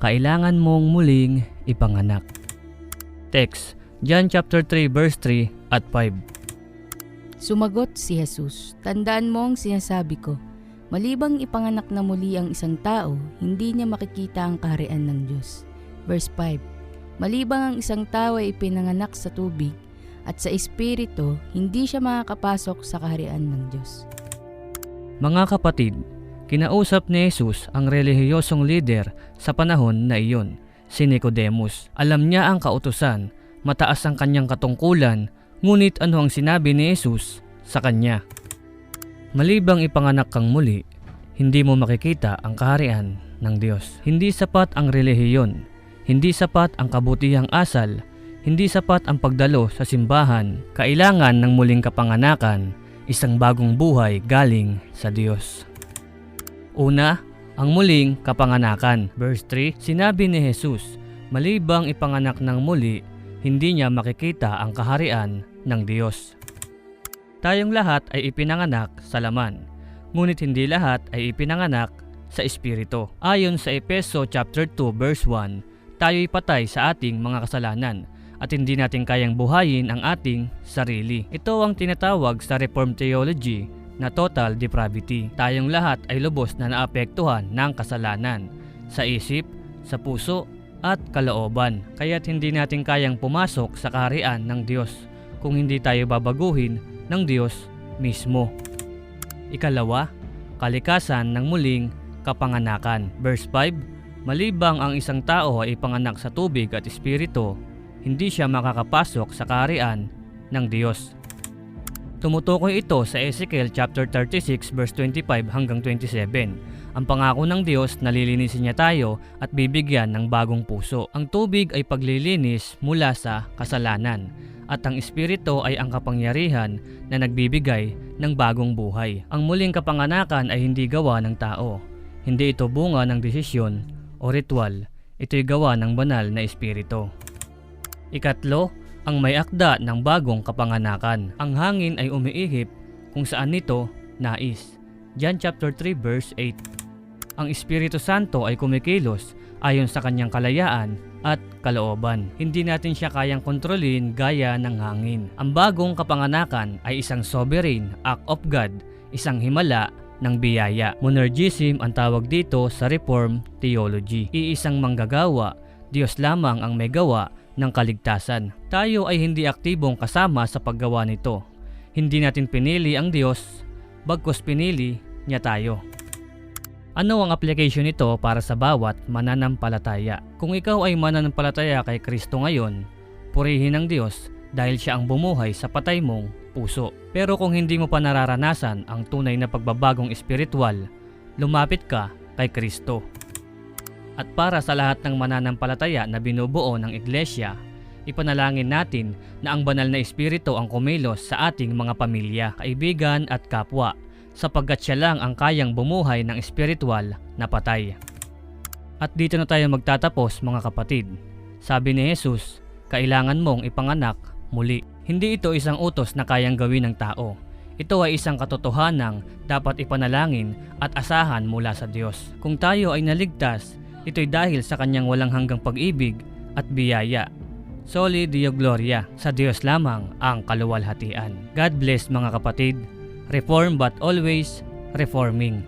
kailangan mong muling ipanganak. Text, John chapter 3 verse 3 at 5. Sumagot si Jesus, Tandaan mo ang sinasabi ko, malibang ipanganak na muli ang isang tao, hindi niya makikita ang kaharian ng Diyos. Verse 5. Malibang ang isang tao ay ipinanganak sa tubig, at sa Espiritu, hindi siya makakapasok sa kaharian ng Diyos. Mga kapatid, kinausap ni Jesus ang relihiyosong leader sa panahon na iyon, si Nicodemus. Alam niya ang kautusan, mataas ang kanyang katungkulan, ngunit ano ang sinabi ni Jesus sa kanya? Malibang ipanganak kang muli, hindi mo makikita ang kaharian ng Diyos. Hindi sapat ang relihiyon, hindi sapat ang kabutihang asal, hindi sapat ang pagdalo sa simbahan, kailangan ng muling kapanganakan, isang bagong buhay galing sa Diyos. Una, ang muling kapanganakan. Verse 3, sinabi ni Jesus, malibang ipanganak ng muli, hindi niya makikita ang kaharian ng Diyos. Tayong lahat ay ipinanganak sa laman, ngunit hindi lahat ay ipinanganak sa Espiritu. Ayon sa Epeso chapter 2 verse 1, tayo'y patay sa ating mga kasalanan at hindi natin kayang buhayin ang ating sarili. Ito ang tinatawag sa Reformed Theology na total depravity. Tayong lahat ay lubos na naapektuhan ng kasalanan sa isip, sa puso, at kalooban. Kaya't hindi natin kayang pumasok sa kaharian ng Diyos kung hindi tayo babaguhin ng Diyos mismo. Ikalawa, kalikasan ng muling kapanganakan. Verse 5, Malibang ang isang tao ay ipanganak sa tubig at espiritu, hindi siya makakapasok sa kaharian ng Diyos. Tumutukoy ito sa Ezekiel chapter 36 verse 25 hanggang 27. Ang pangako ng Diyos na lilinisin niya tayo at bibigyan ng bagong puso. Ang tubig ay paglilinis mula sa kasalanan at ang espiritu ay ang kapangyarihan na nagbibigay ng bagong buhay. Ang muling kapanganakan ay hindi gawa ng tao. Hindi ito bunga ng desisyon o ritual. Ito'y gawa ng banal na espiritu. Ikatlo, ang may akda ng bagong kapanganakan. Ang hangin ay umiihip kung saan nito nais. John chapter 3 verse 8. Ang Espiritu Santo ay kumikilos ayon sa kanyang kalayaan at kalooban. Hindi natin siya kayang kontrolin gaya ng hangin. Ang bagong kapanganakan ay isang sovereign act of God, isang himala ng biyaya. Monergism ang tawag dito sa Reform Theology. Iisang manggagawa, Diyos lamang ang may gawa ng kaligtasan. Tayo ay hindi aktibong kasama sa paggawa nito. Hindi natin pinili ang Diyos, bagkus pinili niya tayo. Ano ang application nito para sa bawat mananampalataya? Kung ikaw ay mananampalataya kay Kristo ngayon, purihin ang Diyos dahil siya ang bumuhay sa patay mong puso. Pero kung hindi mo pa nararanasan ang tunay na pagbabagong espiritual, lumapit ka kay Kristo. At para sa lahat ng mananampalataya na binubuo ng iglesia, ipanalangin natin na ang banal na espiritu ang kumilos sa ating mga pamilya, kaibigan at kapwa, sapagkat siya lang ang kayang bumuhay ng espiritual na patay. At dito na tayo magtatapos mga kapatid. Sabi ni Jesus, kailangan mong ipanganak muli. Hindi ito isang utos na kayang gawin ng tao. Ito ay isang katotohanang dapat ipanalangin at asahan mula sa Diyos. Kung tayo ay naligtas, ito'y dahil sa kanyang walang hanggang pag-ibig at biyaya. Soli Dio Gloria, sa Diyos lamang ang kaluwalhatian. God bless mga kapatid. Reform but always reforming.